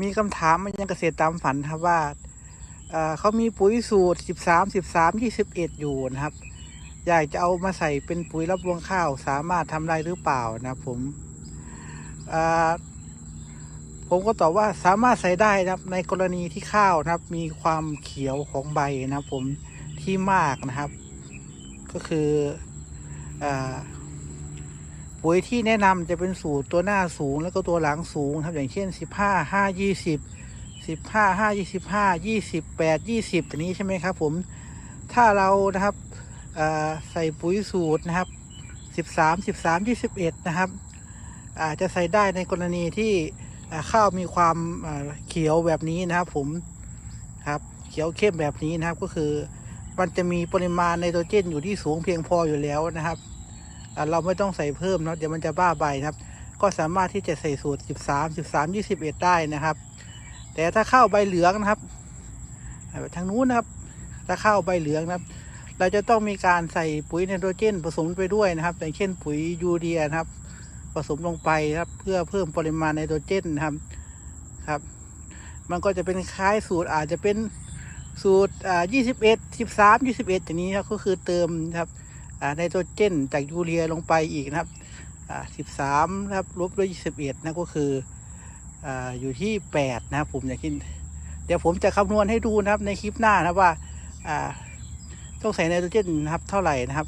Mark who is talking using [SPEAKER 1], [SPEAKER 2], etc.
[SPEAKER 1] มีคำถามมายังเกษตรตามฝันครับว่าเขามีปุ๋ยสูตร 13 13 21 อยู่นะครับ อยากจะเอามาใส่เป็นปุ๋ยรับรวงข้าว สามารถทำได้หรือเปล่านะผมผมก็ตอบว่าสามารถใส่ได้นะครับ ในกรณีที่ข้าวนะครับ มีความเขียวของใบนะครับ ผมที่มากนะครับ ก็คืออ ปุ๋ยที่แนะนำจะเป็นสูตรตัวหน้าสูงแล้วก็ตัวหลังสูงครับอย่างเช่นสิบห้าห้ายี่สิบสิบห้าห้ายี่สิบห้ายี่สิบแปดยี่สิบตัวนี้ใช่ไหมครับ ผมถ้าเรานะครับใส่ปุ๋ยสูตรนะครับสิบสามสิบสามยี่สิบเอ็ดนะครับอาจจะใส่ได้ในกรณีที่ข้าวมีความเขียวแบบนี้นะครับ ผมครับเขียวเข้มแบบนี้นะครับก็คือมันจะมีปริมาณไนโตรเจนอยู่ที่สูงเพียงพออยู่แล้วนะครับ เราไม่ต้องใส่เพิ่มเนาะเดี๋ยวมันจะบ้าใบนะครับ ก็สามารถที่จะใส่สูตร 13 13 21 ได้นะครับ แต่ถ้าข้าวใบเหลืองนะครับทางนู้นนะครับ ถ้าข้าวใบเหลืองนะครับ เราจะต้องมีการใส่ปุ๋ยไนโตรเจนผสมไปด้วยนะครับอย่างเช่นปุ๋ยยูเรียนะครับ ผสมลงไปครับ เพื่อเพิ่มปริมาณไนโตรเจนนะครับครับ มันก็จะเป็นคล้ายสูตรอาจจะเป็นสูตรอ่า21 13 21อย่างนี้ครับก็คือเติมครับ ไนโตรเจนจากยูเรียลงไปอีกนะครับอ่าสิบสามนะครับลบด้วยยี่สิบเอ็ดนะก็คือออยู่ที่แปดนะครับผมอยากกินเดี๋ยวผมจะคำนวณให้ดูนะครับในคลิปหน้านะว่าอ่าต้องใส่ไนโตรเจนนะครับเท่าไหร่นะครับ